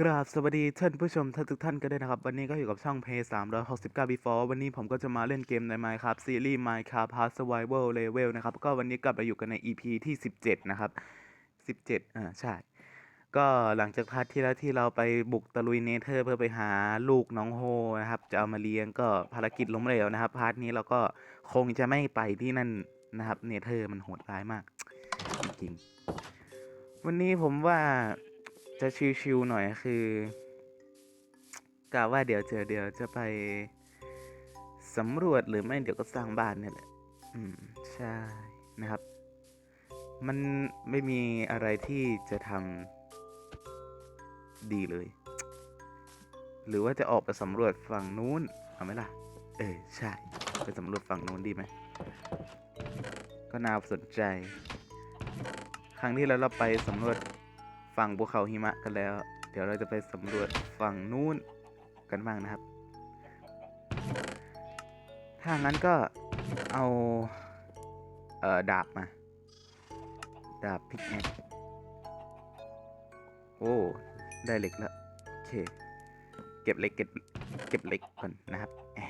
กราบสวัสดีท่านผู้ชมท่านทุกท่านกันด้นะครับ วันนี้ก็อยู่กับช่อง Play 369 Before วันนี้ผมก็จะมาเล่นเกมใน Minecraft ซีรีส์ Minecraft Hard Survival Level นะครับ ก็วันนี้กลับมาอยู่กันใน EP ที่17นะครับ17อ่าใช่ ก็หลังจากพาร์ทที่แล้วที่เราไปบุกตะลุยเนเธอร์เพื่อไปหาลูกน้องโฮนะครับ จะเอามาเลี้ยงก็ภารกิจล้มเหลวนะครับ พาร์ทนี้เราก็คงจะไม่ไปที่นั่นนะครับ เนเธอร์มันโหดร้ายมากจริงวันนี้ผมว่า จะชิวๆหน่อยคือกะว่าเดี๋ยวเจอเดี๋ยวจะไปสำรวจหรือไม่เดี๋ยวก็สร้างบ้านเนี่ยแหละ อืม ใช่นะครับ มันไม่มีอะไรที่จะทำดีเลย หรือว่าจะออกไปสำรวจฝั่งนู้น เอาไหมล่ะ เออ ใช่ ไปสำรวจฝั่งนู้นดีไหม ก็น่าสนใจ ครั้งที่แล้วเราไปสำรวจ ฝั่งภูเขาหิมะกันแล้ว เดี๋ยวเราจะไปสำรวจฝั่งนู้นกันบ้างนะครับ ถ้างั้นก็เอาเอ่อดาบมา ดาบพิกแอคโอ้ ได้เหล็กแล้วโอเค เก็บเหล็กเก็บเก็บเหล็กก่อนนะครับแอะ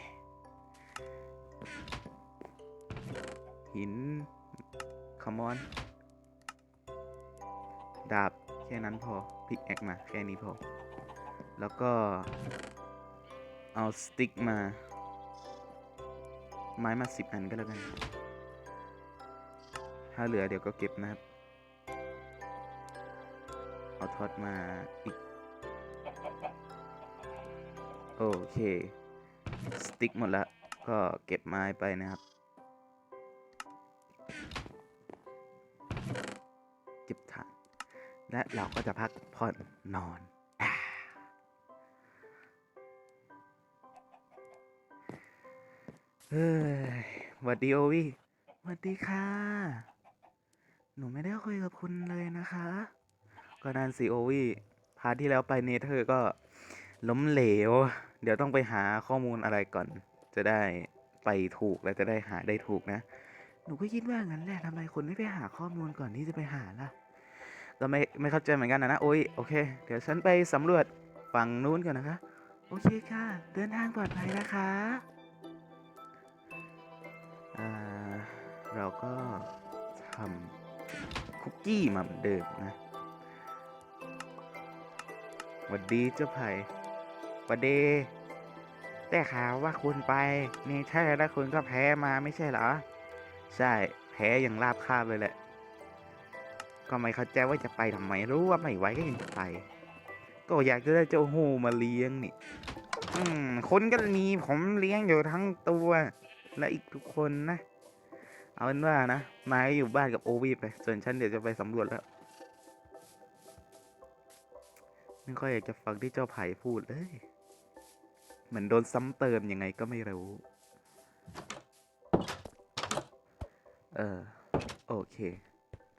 หินคอมอน ดาบ ค่นั้นพอพิกแอคมาแค่นี้พอ แล้วก็ เอาสติ๊กมา ไม้มาสิบอันก็แล้วกัน ถ้าเหลือเดี๋ยวก็เก็บนะครับ เอาทอดมาอีก โอเค สติ๊กหมดล้วก็เก็บไม้ไปนะครับ และเราก็จะพักผ่อนนอน เฮ้ยหวัดดีโอวี่หวัดดีค่ะ หนูไม่ได้คุยกับคุณเลยนะคะ ก็นั่นสิโอวี่พาทที่แล้วไปเนเธอร์ก็ล้มเหลว เดี๋ยวต้องไปหาข้อมูลอะไรก่อน จะได้ไปถูกและจะได้หาได้ถูกนะ หนูก็คิดว่างั้นแหละทำไมคุณไม่ไปหาข้อมูลก่อนที่จะไปหาล่ะ ก็ไม่ไม่เข้าใจเหมือนกันนะนะโอ้ยโอเค เดี๋ยวฉันไปสำรวจฝั่งนู้นก่อนนะคะ โอเคค่ะ เดินทางปลอดภัยนะคะเราก็ทำคุกกี้มาเหมือนเดิมนะหวัดดีเจ้าไผ่หวัดดีแต่ข่าวว่าคุณไปนี่ใช่แล้วคุณก็แพ้มาไม่ใช่เหรอ ใช่แพ้อย่างราบคาบเลยแหละ ก็ไม่เข้าใจว่าจะไปทำไมรู้ว่าไม่ไหวก็ยังจะไป ก็อยากจะได้เจ้าหูมาเลี้ยงนี่ อืมคนก็มีผมเลี้ยงอยู่ทั้งตัว และอีกทุกคนนะ เอาเป็นว่านะนายอยู่บ้านกับโอวีไป ส่วนฉันเดี๋ยวจะไปสำรวจแล้วไม่ค่อยอยากจะฟังที่เจ้าไผ่พูดเลยเหมือนโดนซ้ำเติมยังไงก็ไม่รู้ เออ โอเค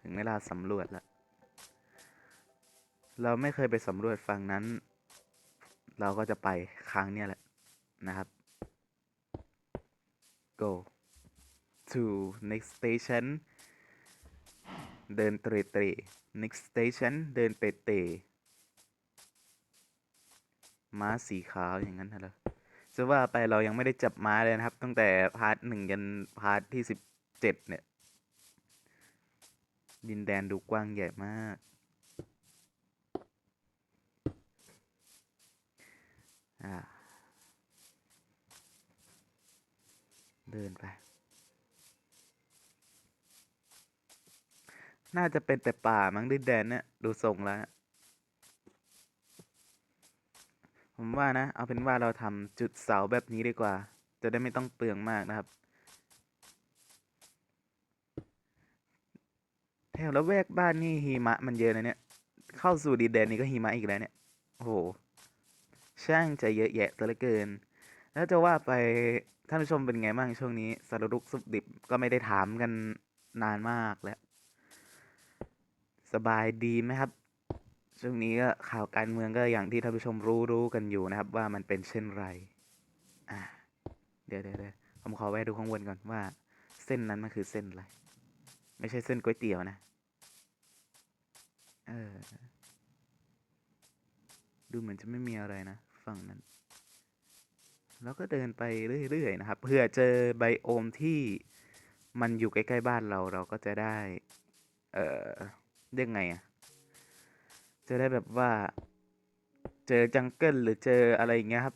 ถึงเวลาสำรวจแล้ว เราไม่เคยไปสำรวจฝั่งนั้น เราก็จะไปครั้งเนี้ยแหละ นะครับ go to next station เดินเตรเตร next station เดินเตรเตรม้าสีขาวอย่างนั้นเหรอจะว่าไปเรายังไม่ได้จับม้าเลยนะครับ ตั้งแต่พาร์ทหนึ่งยันพาร์ทที่สิบเจ็ดเนี่ย ดินแดนดูกว้างใหญ่มากอ่าเดินไป น่าจะเป็นแต่ป่ามั้งดินแดนเนี่ยดูทรงแล้ว ผมว่านะ เอาเป็นว่าเราทำจุดเสาแบบนี้ดีกว่า จะได้ไม่ต้องเปลืองมากนะครับ ถวละแวกบ้านนี่หิมะมันเยอะนะเนี่ย เข้าสู่ดินแดนนี่ก็หิมะอีกแล้วเนี่ยโอ้โหช่างใจเยอะแยะซะเหลือเกิน แล้วจะว่าไปท่านผู้ชมเป็นไงบ้างช่วงนี้สารุกสุบดิบก็ไม่ได้ถามกันนานมากแล้ว สบายดีไหมครับ ช่วงนี้ก็ข่าวการเมืองก็อย่างที่ท่านผู้ชมรู้รู้กันอยู่นะครับ ว่ามันเป็นเช่นไร อ่า เดี๋ยวเดี๋ยวผมขอแวะดูข้างบนก่อนว่า เส้นนั้นมันคือเส้นอะไร ไม่ใช่เส้นก๋วยเตี๋ยวนะ เออ ดูเหมือนจะไม่มีอะไรนะ ฝั่งนั้น แล้วก็เดินไปเรื่อยๆนะครับ เพื่อเจอไบโอมที่มันอยู่ใกล้ๆบ้านเราเราก็จะได้ เอ่อเรียกไงอะจะได้แบบว่า เจอจังเกิลหรือเจออะไรอย่างเงี้ยครับ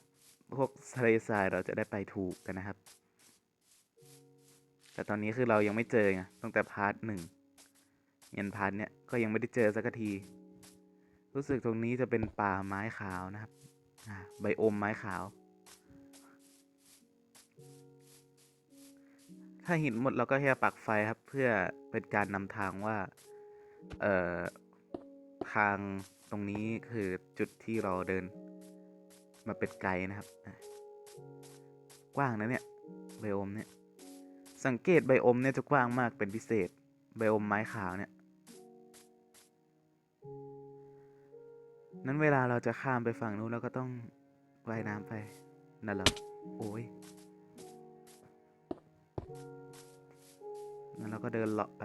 พวกทะเลทรายเราจะได้ไปถูกกันนะครับ แต่ตอนนี้คือเรายังไม่เจอไงตั้งแต่พาร์ทหนึ่ง ยันพาร์ทเนี้ยก็ยังไม่ได้เจอสักที รู้สึกตรงนี้จะเป็นป่าไม้ขาวนะครับอ่าไบโอมไม้ขาว ถ้าหินหมดเราก็แค่ปักไฟครับ เพื่อเป็นการนำทางว่าเอ่อทางตรงนี้คือจุดที่เราเดิน มาเป็นไกลนะครับ กว้างนะเนี่ยไบโอมเนี่ยสังเกตไบโอมเนี่ยจะกว้างมากเป็นพิเศษไบโอมไม้ขาวเนี่ย นั้นเวลาเราจะข้ามไปฝั่งนู้นเราก็ต้องว่ายน้ำไปนั่นแหละโอ้ยงั้นเราก็เดินเลาะไป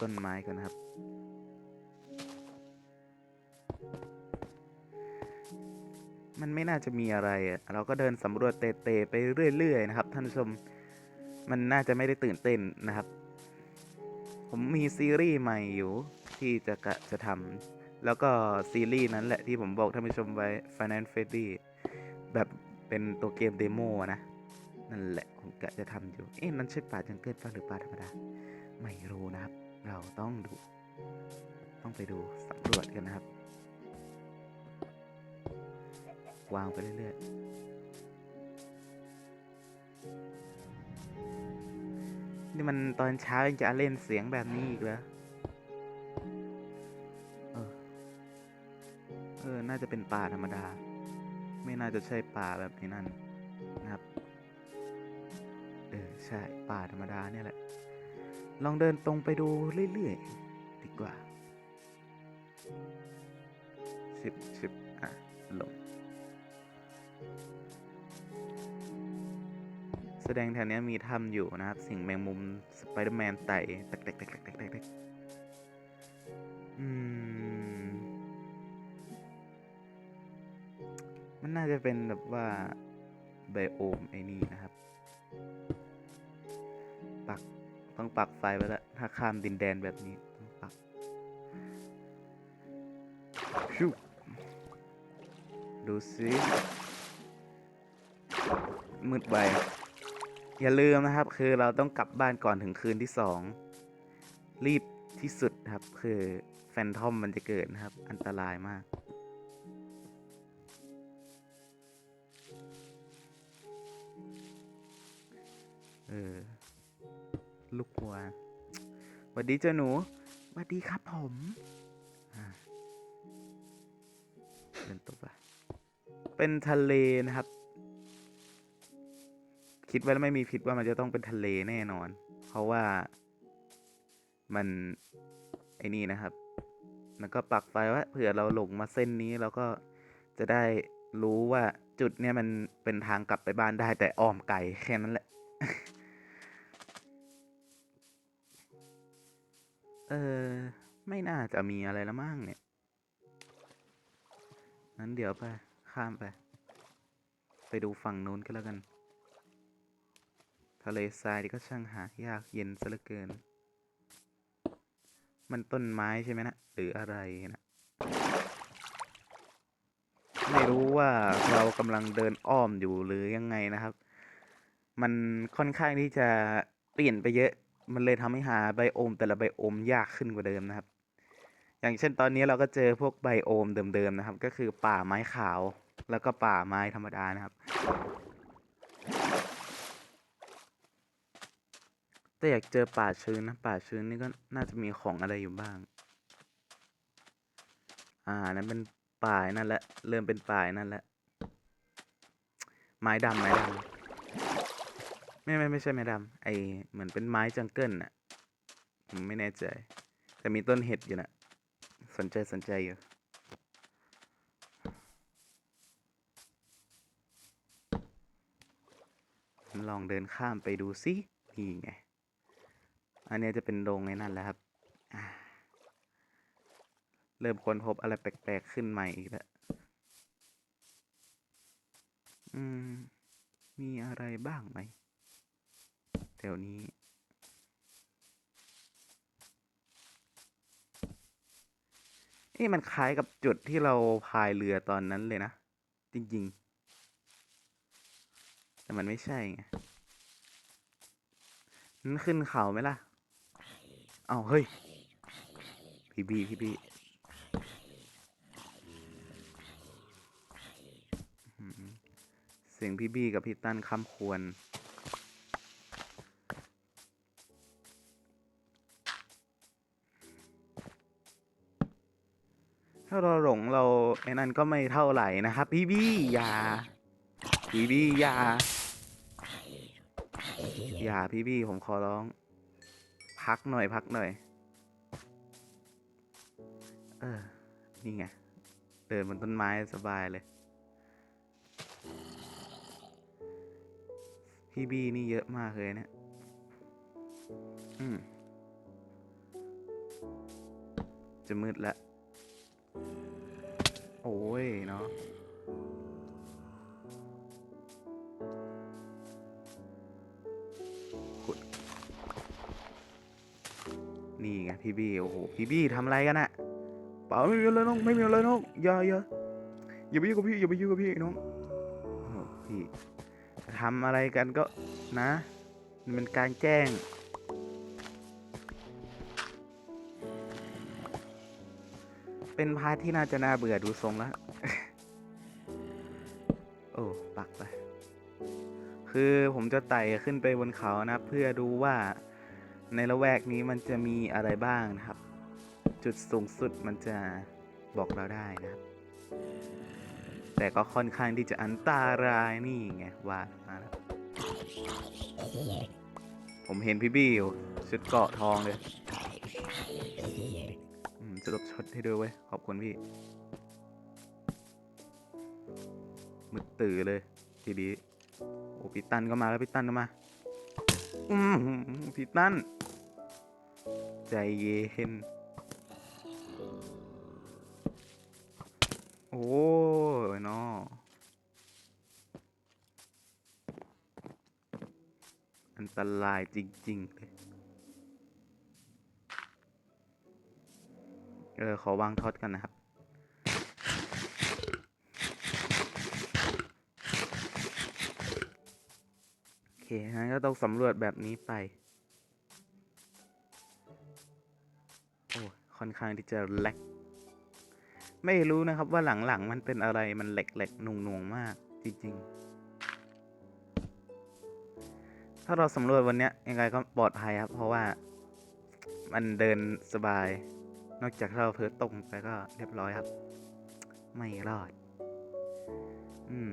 ต้นไม้กันนะครับ มันไม่น่าจะมีอะไรอะเราก็เดินสำรวจเตะๆไปเรื่อยๆนะครับ ท่านผู้ชม มันน่าจะไม่ได้ตื่นเต้นนะครับ ผมมีซีรีส์ใหม่อยู่ที่จะกะจะทำแล้วก็ซีรีส์นั้นแหละที่ผมบอกท่านผู้ชมไว้ Final Freddy แบบเป็นตัวเกมเดโมนะ นั่นแหละผมกะจะทำอยู่ เอ๊ะนั่นใช่ป่าจังเกิลป่ะหรือป่าธรรมดา ไม่รู้นะครับ เราต้องดู ต้องไปดูสำรวจกันนะครับ วางไปเรื่อยๆ นี่มันตอนเช้ายังจะเล่นเสียงแบบนี้อีกเหรอเออเออ น่าจะเป็นป่าธรรมดา ไม่น่าจะใช่ป่าแบบนี้นั่นนะครับ เออ ใช่ ป่าธรรมดาเนี่ยแหละ ลองเดินตรงไปดูเรื่อยๆ ดีกว่าสิบสิบอะลง ดงแถวนี้มีถ้ำอยู่นะครับ สิ่งแมงมุมสไปเดอร์แมนไต่แตกแตกแตกแตกแตกอืม มันน่าจะเป็นแบบว่าไบโอมไอ้นี่นะครับ ปักต้องปักไฟไว้แล้วถ้าข้ามดินแดนแบบนี้ต้องปักชิวดูสิมืดไป อย่าลืมนะครับ คือเราต้องกลับบ้านก่อนถึงคืนที่สองรีบที่สุดครับ คือแฟนทอมมันจะเกิดนะครับ อันตรายมากเออลูกวัวสวัสดีเจ้าหนูสวัสดีครับผมเดินตกปะเป็นทะเลนะครับ คิดไว้แล้วไม่มีผิดว่ามันจะต้องเป็นทะเลแน่นอน เพราะว่ามันไอ้นี่นะครับ แล้วก็ปักไฟว่าเผื่อเราหลงมาเส้นนี้เราก็จะได้รู้ว่าจุดเนี้ยมันเป็นทางกลับไปบ้านได้แต่อ้อมไกลแค่นั้นแหละ เออ ไม่น่าจะมีอะไรแล้วมั้งเนี่ย นั้นเดี๋ยวไป ข้ามไป ไปดูฝั่งนู้นก็แล้วกัน ทะเลทรายนี่ก็ช่างหายากเย็นซะเหลือเกิน มันต้นไม้ใช่ไหมนะ หรืออะไรนะ ไม่รู้ว่าเรากำลังเดินอ้อมอยู่หรือยังไงนะครับ มันค่อนข้างที่จะเปลี่ยนไปเยอะ มันเลยทำให้หาไบโอมแต่ละไบโอมยากขึ้นกว่าเดิมนะครับ อย่างเช่นตอนนี้เราก็เจอพวกไบโอมเดิมๆนะครับ ก็คือป่าไม้ขาวแล้วก็ป่าไม้ธรรมดานะครับ แต่อยากเจอป่าชื้นนะ ป่าชื้นนี่ก็น่าจะมีของอะไรอยู่บ้าง อ่านั้นเป็นป่านั่นแหละ เริ่มเป็นป่านั่นแหละ ไม้ดำไม้ดำไม่ไม่ไม่ใช่ไม้ดำไอเหมือนเป็นไม้จังเกิลน่ะ ผมไม่แน่ใจ แต่มีต้นเห็ดอยู่นะสนใจสนใจอยู่ลองเดินข้ามไปดูสินี่ไง อันนี้จะเป็นโรงในนั่นแหละครับ เริ่มค้นพบอะไรแปลกๆขึ้นใหม่อีกแล้ว อืม มีอะไรบ้างไหมแถวนี้ เอ๊ะมันคล้ายกับจุดที่เราพายเรือตอนนั้นเลยนะ จริง ๆ แต่มันไม่ใช่ไงนั้นขึ้นเขาไหมล่ะ เอาเฮ้ย พี่บีพี่บี้เสียงพี่บีกับพี่ตั้นคำควร ถ้าเราหลงเราไอ้นั่นก็ไม่เท่าไหร่นะครับ พี่บี้อย่า พี่บี้อย่า อย่าพี่บี้ผมขอร้อง พักหน่อยพักหน่อย เออ นี่ไง เดินบนต้นไม้สบายเลย พี่บี้นี่เยอะมากเลยเนี่ย อืม จะมืดแล้วโอ้ยเนาะ นี่ไงพี่บี้โอ้โหพี่บี้ทำอะไรกันอะเปล่าไม่มีอะไรน้องไม่มีอะไรน้องอย่าอย่าอย่าไปยุ่งกับพี่อย่าไปยุ่งกับพี่น้องพี่ทำอะไรกันก็นะมันเป็นการแจ้งเป็นพาร์ทที่น่าจะน่าเบื่อดูทรงแล้วโอ้ปักไปคือผมจะไต่ขึ้นไปบนเขานะ เพื่อดูว่า ในละแวกนี้มันจะมีอะไรบ้างนะครับ จุดสูงสุดมันจะบอกเราได้นะครับ แต่ก็ค่อนข้างที่จะอันตรายนี่ไงว่ามาแล้วผมเห็นพี่บี้อยู่ชุดเกาะทองเลยอืมจะลบช็อตให้ด้วยเว้ย ขอบคุณพี่มึกตื่อเลย ทีนี้โอ้พี่ตันก็มาแล้วพี่ตันก็มา อืมพี่ตัน ใจเย็น โอ้ยนาะอันตรายจริงๆเลยเออ ขอวางท็อตกันนะครับ โอเคงั้นก็ต้องสำรวจแบบนี้ไป ค่อนข้างที่จะแหลก ไม่รู้นะครับว่าหลังๆมันเป็นอะไรมันแหลกๆหน่วงๆมากจริงๆ ถ้าเราสำรวจวันนี้ยังไงก็ปลอดภัยครับ เพราะว่ามันเดินสบาย นอกจากถ้าเราเพิดตรงไปก็เรียบร้อยครับ ไม่รอด อืม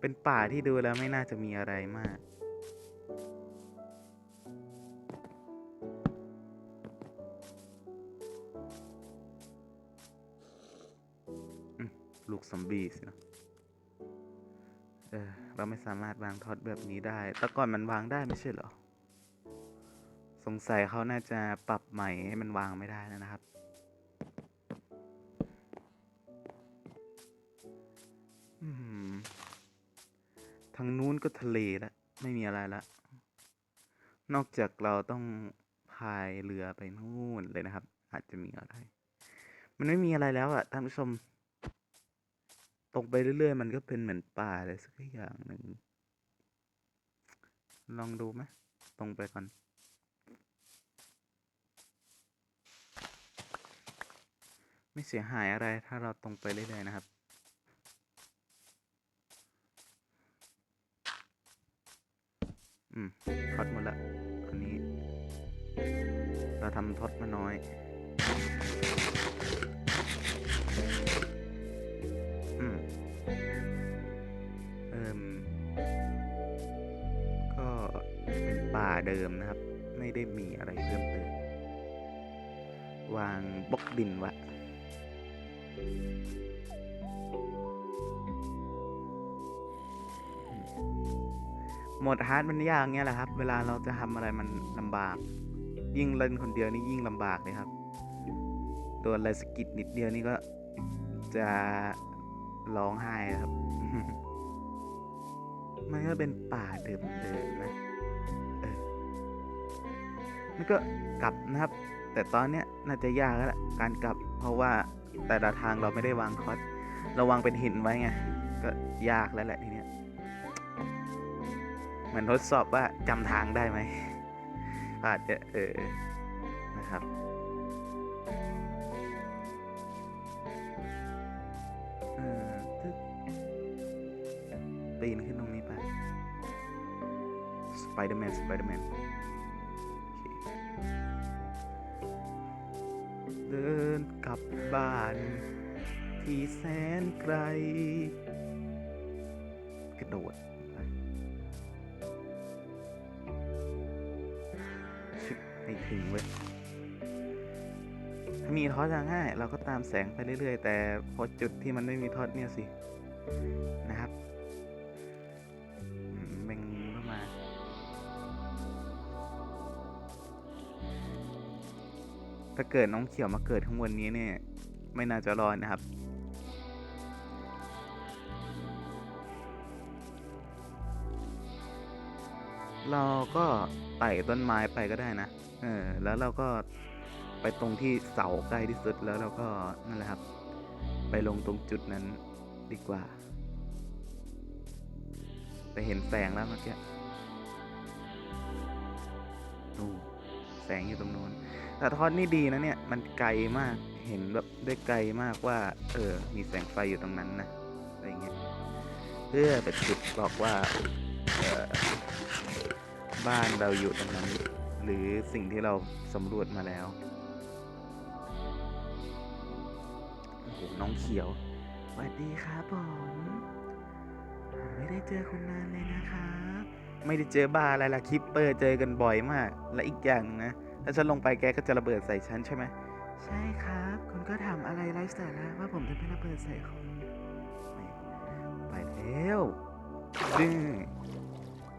เป็นป่าที่ดูแล้วไม่น่าจะมีอะไรมาก ซอมบี้สินะเออเราไม่สามารถวางท็อตแบบนี้ได้ แต่ก่อนมันวางได้ไม่ใช่เหรอ สงสัยเขาน่าจะปรับใหม่ให้มันวางไม่ได้แล้วนะครับ ทางนู้นก็ทะเลละ ไม่มีอะไรละ นอกจากเราต้องพายเรือไปนู่นเลยนะครับ อาจจะมีอะไร มันไม่มีอะไรแล้วอะท่านผู้ชม ตรงไปเรื่อยๆ มันก็เป็นเหมือนป่าอะไรสักอย่างหนึ่ง ลองดูไหมตรงไปก่อนไม่เสียหายอะไรถ้าเราตรงไปเรื่อยๆนะครับ อืมทอตหมดละอันนี้ เราทำทอตมาน้อยาเดิมนะครับ ไม่ได้มีอะไรเพิ่มเติม วางบล็อกดินวะโหมดฮาร์ดมันยากเงี้ยแหละครับ เวลาเราจะทำอะไรมันลำบาก ยิ่งเล่นคนเดียวนี่ยิ่งลำบากเลยครับโดนอะไรสกิดนิดเดียวนี่ก็จะร้องไห้ครับ มันก็เป็นป่าเดิมๆนะ มันก็กลับนะครับ แต่ตอนเนี้ยน่าจะยากแล้วละการกลับ เพราะว่าแต่ละทางเราไม่ได้วางคอร์สเราวางเป็นหินไว้ไงก็ยากแล้วแหละทีเนี้ยเหมือนทดสอบว่าจำทางได้ไหมอาจจะเออนะครับเออตึ๊ดปีนขึ้นตรงนี้ไปสไปเดอร์แมนสไปเดอร์แมน ดินกลับบ้าน ที่แสนไกล กระโดดไปชึบไม่ถึงเว้ยถ้ามีทอดจะง่าย เราก็ตามแสงไปเรื่อย ๆ แต่พอจุดที่มันไม่มีทอดเนี่ยสินะ ถ้าเกิดน้องเขียวมาเกิดข้างบนนี้เนี่ย ไม่น่าจะรอดนะครับ เราก็ไต่ต้นไม้ไปก็ได้นะ เออ แล้วเราก็ไปตรงที่เสาใกล้ที่สุดแล้วเราก็นั่นแหละครับ ไปลงตรงจุดนั้นดีกว่า ไปเห็นแสงแล้วเมื่อกี้นู่แสงอยู่ตรงนู้น แต่ทอดนี่ดีนะเนี่ย มันไกลมาก เห็นแบบได้ไกลมากว่า เออ มีแสงไฟอยู่ตรงนั้นนะอะไรเงี้ย เพื่อเป็นจุดบอกว่า เออบ้านเราอยู่ตรงนั้น หรือสิ่งที่เราสำรวจมาแล้วโอ้โหน้องเขียวสวัสดีครับผมผมไม่ได้เจอคุณนานเลยนะครับ ไม่ได้เจอบ้าอะไรละคิปเปอร์เจอกันบ่อยมาก และอีกอย่างนะ ถ้าฉันลงไปแกก็จะระเบิดใส่ฉันใช่ไหมใช่ครับ คุณก็ถามอะไรไร้สาระว่าผมจะไม่ระเบิดใส่คุณไปแล้วดื้อ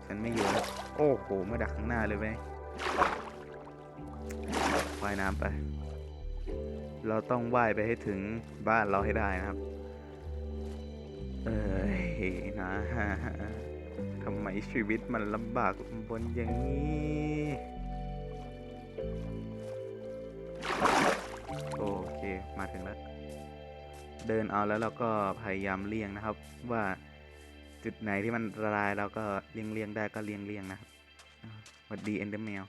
ฉันไม่อยู่แล้วโอ้โหมาดักข้างหน้าเลยเว้ยว่ายน้ำไป เราต้องว่ายไปให้ถึงบ้านเราให้ได้นะครับ เอ้ยนะทำไมชีวิตมันลำบากบนอย่างนี้ มาถึงแล้ว เดินเอาแล้วเราก็พยายามเลี่ยงนะครับ ว่าจุดไหนที่มันละลายเราก็เลี่ยงเลี่ยงได้ก็เลี่ยงเลี่ยงนะครับอ่าสวัสดีเอนเดอร์แมว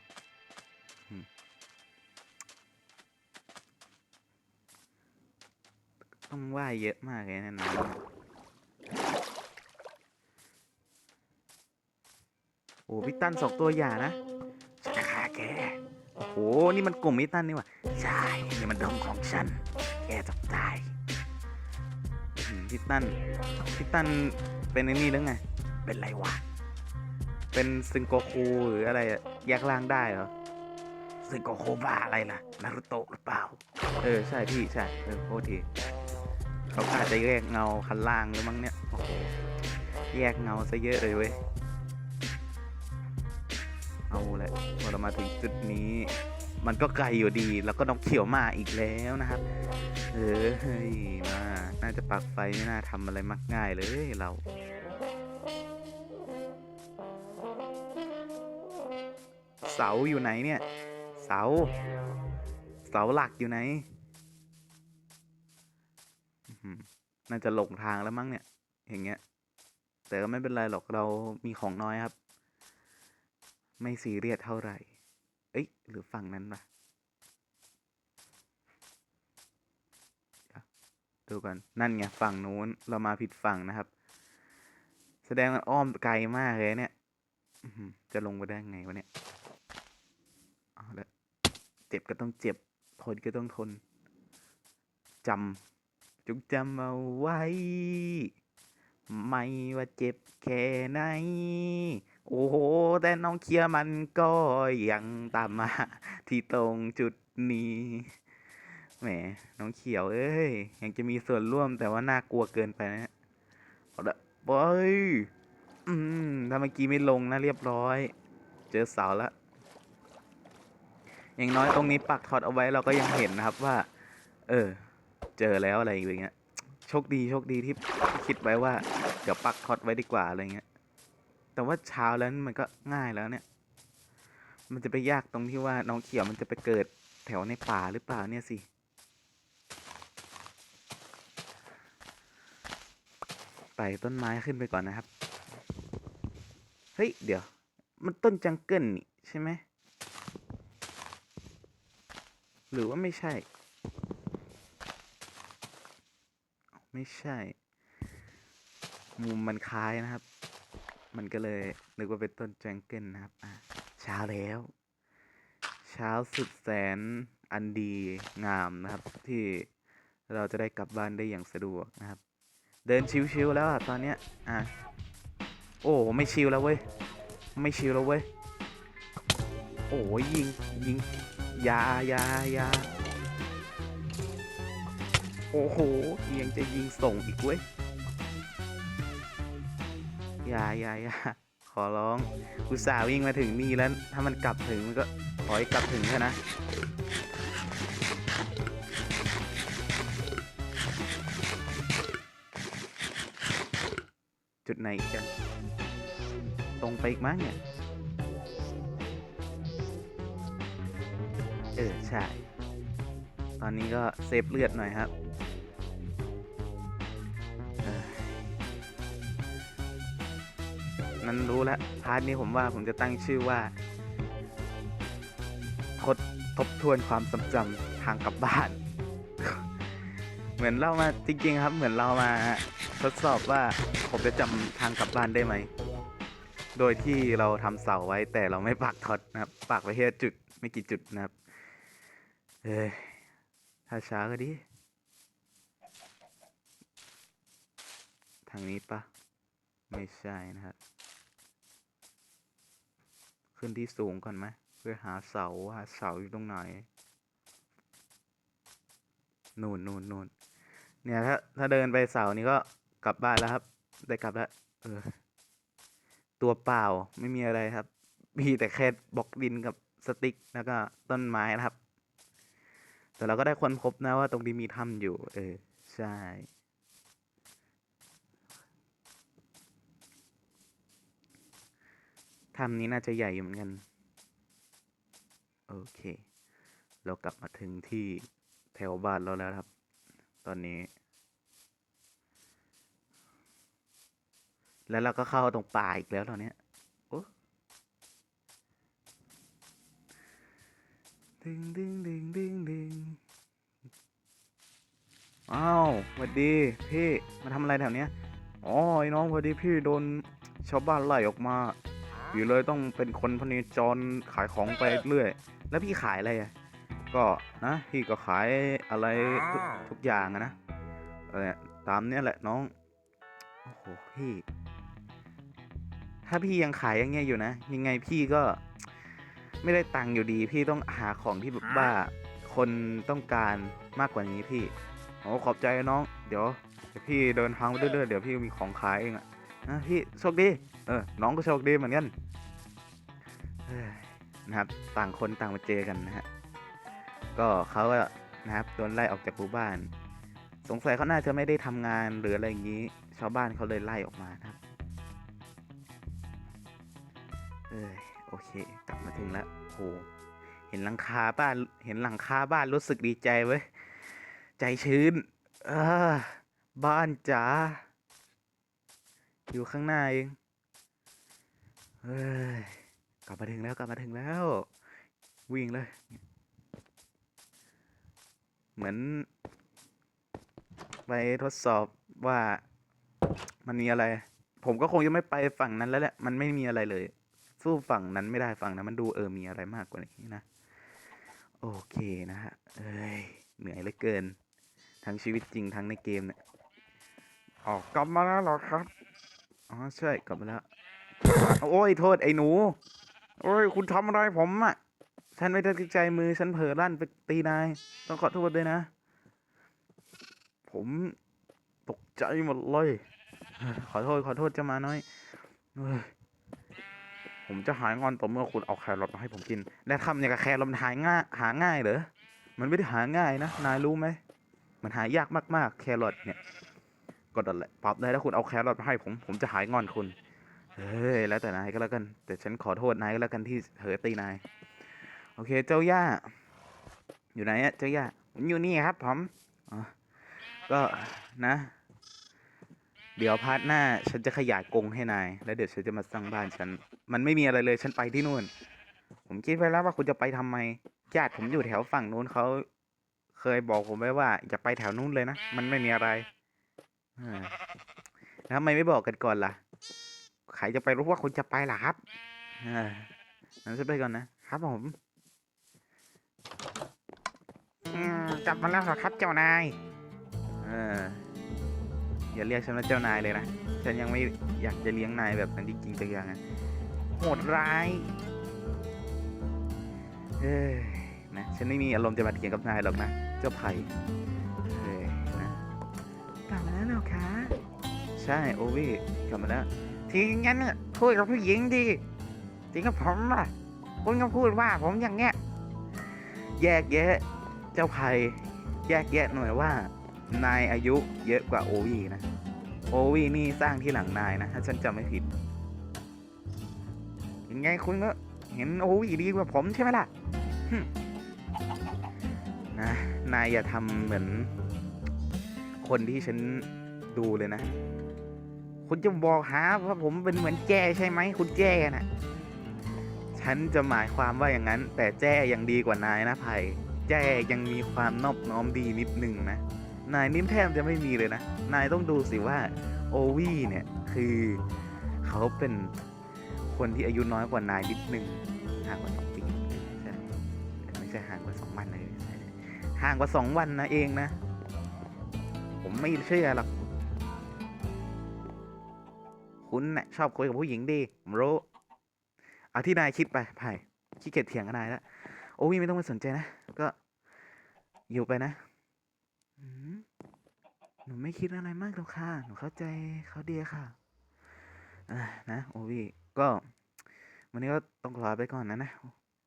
ต้องว่ายเยอะมากเลยนะน้ำเนี่ยโอ้พี่ตั้นสองตัวอย่านะฉันจะฆ่าแก โอ้โห นี่มันกลุ่มพี่ตั้นนี่หว่าใช่ นี่มันดงของฉัน แกต้องตายมพี่ตั้นพี่ตั้นเป็นไอ้นี่หรือไง เป็นไรวะ เป็นซึงโกคูหรืออะไรแยกล่างได้เหรอ ซึงโกคูบ้าอะไรล่ะ นารุโตะหรือเปล่า เออ ใช่พี่ ใช่ เออโทษทีเขาอาจจะแยกเงาคันล่างหรือมั้งเนี่ย โอ้โห แยกเงาซะเยอะเลยเว้ย เอาแหละพอเรามาถึงจุดนี้ มันก็ไกลอยู่ดี แล้วก็น้องเขียวมาอีกแล้วนะครับ เออเฮ้ยมาน่าจะปักไฟไม่น่าทำอะไรมักง่ายเลยเราเสาอยู่ไหนเนี่ย เสา เสาหลักอยู่ไหน น่าจะหลงทางแล้วมั้งเนี่ย อย่างเงี้ย แต่ก็ไม่เป็นไรหรอกเรามีของน้อยครับ ไม่ซีเรียสเท่าไหร่ เอ้ย หรือฝั่งนั้นปะดูกันนั่นไงฝั่งนู้น เรามาผิดฝั่งนะครับ แสดงมันอ้อมไกลมากเลยเนี่ย จะลงไปได้ไงวะเนี่ยเอาละเจ็บก็ต้องเจ็บ ทนก็ต้องทน จำ จงจำเอาไว้ ไม่ว่าเจ็บแค่ไหน โอ้โห แต่น้องเคลียร์มันก็ยังตามมาที่ตรงจุดนี้แหมน้องเขียวเอ้ยยังจะมีส่วนร่วมแต่ว่าน่ากลัวเกินไปนะเอาละไปไปอืมถ้าเมื่อกี้ไม่ลงนะเรียบร้อย เจอเสาแล้อย่างน้อยตรงนี้ปักทอตเอาไว้เราก็ยังเห็นนะครับว่า เออ เจอแล้วอะไรอย่างเงี้ยโชคดีโชคดีที่คิดไว้ว่าเดี๋ยวปักทอตไว้ดีกว่าอะไรเงี้ย แต่ว่าเช้าแล้วมันก็ง่ายแล้วเนี่ย มันจะไปยากตรงที่ว่าน้องเขียวมันจะไปเกิดแถวในป่าหรือเปล่าเนี่ยสิ ไต่ต้นไม้ขึ้นไปก่อนนะครับ เฮ้ย เดี๋ยว มันต้นจังเกิลนี่ใช่ไหม หรือว่าไม่ใช่ ไม่ใช่ มุมมันคล้ายนะครับ มันก็เลยนึกว่าเป็นต้นแจงเกิลนะครับอะเช้าแล้ว เช้าสุดแสนอันดีงามนะครับ ที่เราจะได้กลับบ้านได้อย่างสะดวกนะครับ เดินชิวๆแล้วอะตอนเนี้ยอะโอ้ไม่ชิวแล้วเว้ยไม่ชิวแล้วเว้ยโอ้ยิงยิงยายายาโอ้โหยังจะยิงส่งอีกเว้ย อยาอยาอยาขอร้องอุตส่าห์วิ่งมาถึงนี่แล้ว ถ้ามันกลับถึงมันก็ขอให้กลับถึงเถอะนะจุดไหนอีกกันตรงไปอีกมั้งเนี่ย เออ ใช่ ตอนนี้ก็เซฟเลือดหน่อยครับ นั้นรู้แล้วพาร์ทนี้ผมว่าผมจะตั้งชื่อว่าทดทบทวนความทรงจำทางกลับบ้าน เหมือนเรามาจริงๆครับ เหมือนเรามาทดสอบว่าผมจะจำทางกลับบ้านได้ไหม โดยที่เราทำเสาไว้แต่เราไม่ปักท็อตนะครับ ปักไว้แค่จุดไม่กี่จุดนะครับ เอ้ยถ้าช้าก็ดี ทางนี้ปะ ไม่ใช่นะครับ ขึ้นที่สูงก่อนไหมเพื่อหาเสาว่าเสาอยู่ตรงไหนนู่นนู่นนู่นเนี่ยถ้าถ้าเดินไปเสานี้ก็กลับบ้านแล้วครับ ได้กลับแล้วเออ ตัวเปล่าไม่มีอะไรครับ มีแต่แค่บล็อกดินกับสติ๊กแล้วก็ต้นไม้นะครับ แต่เราก็ได้ค้นพบนะว่าตรงนี้มีถ้ำอยู่ เออ ใช่ ถ้ำนี้น่าจะใหญ่อยู่เหมือนกัน โอเค เรากลับมาถึงที่แถวบ้านเราแล้วครับ ตอนนี้ แล้วเราก็เข้าตรงป่าอีกแล้วตอนนี้โอ้ดึงดึงดึงดึงดึงอ้าวสวัสดีพี่ มาทำอะไรแถวเนี้ยอ๋อไอ้น้องพอดีพี่โดนชาวบ้านไล่ออกมา อยู่เลยต้องเป็นคนพเนจรขายของไปเรื่อย แล้วพี่ขายอะไรอะ ก็นะพี่ก็ขายอะไรทุกทุกอย่างอะนะเออตามเนี้ยแหละน้องโอ้โหพี่ ถ้าพี่ยังขายอย่างเงี้ยอยู่นะ ยังไงพี่ก็ไม่ได้ตังค์อยู่ดี พี่ต้องหาของที่แบบว่าคนต้องการมากกว่านี้พี่โอ้ขอบใจน้อง เดี๋ยวเดี๋ยวพี่เดินทางไปเรื่อยๆเดี๋ยวพี่มีของขายเองอะ นะพี่โชคดีเออน้องก็โชคดีเหมือนกันนะครับ ต่างคนต่างมาเจอกันนะฮะก็เขาก็นะครับโดนไล่ออกจากหมู่บ้าน สงสัยเขาน่าจะไม่ได้ทำงานหรืออะไรอย่างนี้ ชาวบ้านเขาเลยไล่ออกมานะครับเอยโอเค กลับมาถึงแล้วโหเห็นหลังคาบ้าน เห็นหลังคาบ้านรู้สึกดีใจเว้ย ใจชื้นเออบ้านจ๋า อยู่ข้างหน้าเองเฮ้ยกลับมาถึงแล้วกลับมาถึงแล้ว วิ่งเลย เหมือน ไปทดสอบว่ามันมีอะไร ผมก็คงจะไม่ไปฝั่งนั้นแล้วแหละ มันไม่มีอะไรเลย สู้ฝั่งนั้นไม่ได้ฝั่งนั้นมันดูเออมีอะไรมากกว่านี้นะ โอเคนะฮะเอ้ยเหนื่อยเหลือเกิน ทั้งชีวิตจริงทั้งในเกมเนี่ยออกกลับมาแล้วหรอครับ อ๋อใช่กลับมาแล้ว โอ้ยโทษไอ้หนู โอ้ยคุณทำอะไรผมอะ ฉันไม่ได้ตั้งใจมือฉันเผลอลั่นไปตีนาย ต้องขอโทษด้วยนะ ผมตกใจหมดเลย ขอโทษขอโทษจะมาน้อยเฮ้ยผมจะหายงอนต่อเมื่อคุณเอาแครอทมาให้ผมกิน และทำอย่างกับแครอทมันหายง่ายหาง่ายเหรอ มันไม่ได้หาง่ายนะ นายรู้ไหม มันหายากมากๆ แครอทเนี่ย ก็นั่นแหละปรับได้ถ้าคุณเอาแครอทมาให้ผมผมจะหายงอนคุณเฮ้ยแล้วแต่นายก็แล้วกัน แต่ฉันขอโทษนายก็แล้วกันที่เผลอตีนายโอเคเจ้าย่า อยู่ไหนอะเจ้าย่าผมอยู่นี่ครับผมก็นะ เดี๋ยวพาร์ทหน้าฉันจะขยายกรงให้นาย แล้วเดี๋ยวฉันจะมาสร้างบ้านฉัน มันไม่มีอะไรเลยฉันไปที่นู่น ผมคิดไว้แล้วว่าคุณจะไปทำไมญาติผมอยู่แถวฝั่งนู้นเขาเคยบอกผมไว้ว่าอย่าไปแถวนู้นเลยนะ มันไม่มีอะไร แล้วทำไมไม่บอกกันก่อนล่ะ ใครจะไปรู้ว่าคุณจะไปล่ะครับเอองั้นฉันไปก่อนนะครับผมอืมกลับมาแล้วหรอครับเจ้านาย เอออย่าเรียกฉันว่าเจ้านายเลยนะ ฉันยังไม่อยากจะเลี้ยงนายแบบนั้นจริงๆจังอย่างนะโหดร้ายเอ้ยนะ ฉันไม่มีอารมณ์จะมาเถียงกับนายหรอกนะ เจ้าไผ่ ใช่โอวี่กลับมาแล้วทีงั้นน่ะคุยกับผู้หญิงดีจริงกับผมอะคุณก็พูดว่าผมอย่างเงี้ยแยกแยะ เจ้าไผ่แยกแยะหน่อยว่า นายอายุเยอะกว่าโอวี่นะ โอวี่นี่สร้างที่หลังนายนะ ถ้าฉันจำไม่ผิดยังไงคุณก็เห็นโอวี่ดีกว่าผมใช่ไหมล่ะนะนายอย่าทำเหมือนคนที่ฉันดูเลยนะ คุณจะบอกหาว่าผมเป็นเหมือนแจ้ใช่ไหมคุณแจ้น่ะฉันจะหมายความว่าอย่างนั้น แต่แจ้ยังดีกว่านายนะไผ่แจ้ยังมีความนอบน้อมดีนิดนึงนะนายนิ่มแทบจะไม่มีเลยนะ นายต้องดูสิว่าโอวี่เนี่ยคือเขาเป็นคนที่อายุน้อยกว่านายนิดนึงห่างกว่าสองปีใช่ไม่ใช่ห่างกว่าสองวันเลยห่างกว่าสองวันนะเองนะ ผมไม่เชื่อหรอก คุณน่ะชอบคุยกับผู้หญิงดีผมรู้เอาที่นายคิดไปไผ่ขี้เกียจเถียงกับนายแล้วโอ้ยไม่ต้องไปสนใจนะ ก็อยู่ไปนะอืมหนูไม่คิดอะไรมากหรอกค่ะ หนูเข้าใจเขาดีค่ะนะโอวีก็ วันนี้ก็ต้องขอลาไปก่อนนะนะ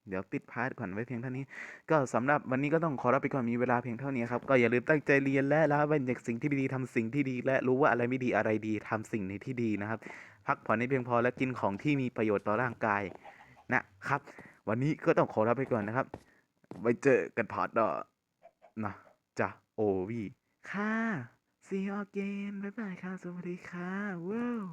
เดี๋ยวปิดพาร์ทก่อนไว้เพียงเท่านี้ ก็สำหรับวันนี้ก็ต้องขอรับไปก่อนมีเวลาเพียงเท่านี้ครับ ก็อย่าลืมตั้งใจเรียนและละเว้นจากสิ่งที่ไม่ดีทำสิ่งที่ดี และรู้ว่าอะไรไม่ดีอะไรดีทำสิ่งในที่ดีนะครับ พักผ่อนให้เพียงพอและกินของที่มีประโยชน์ต่อร่างกายนะครับ วันนี้ก็ต้องขอลาไปก่อนนะครับไว้เจอกันพาร์ทหน้านะจ้ะโอวีค่ะ see you again บ๊ายบายค่ะสวัสดีค่ะว้าว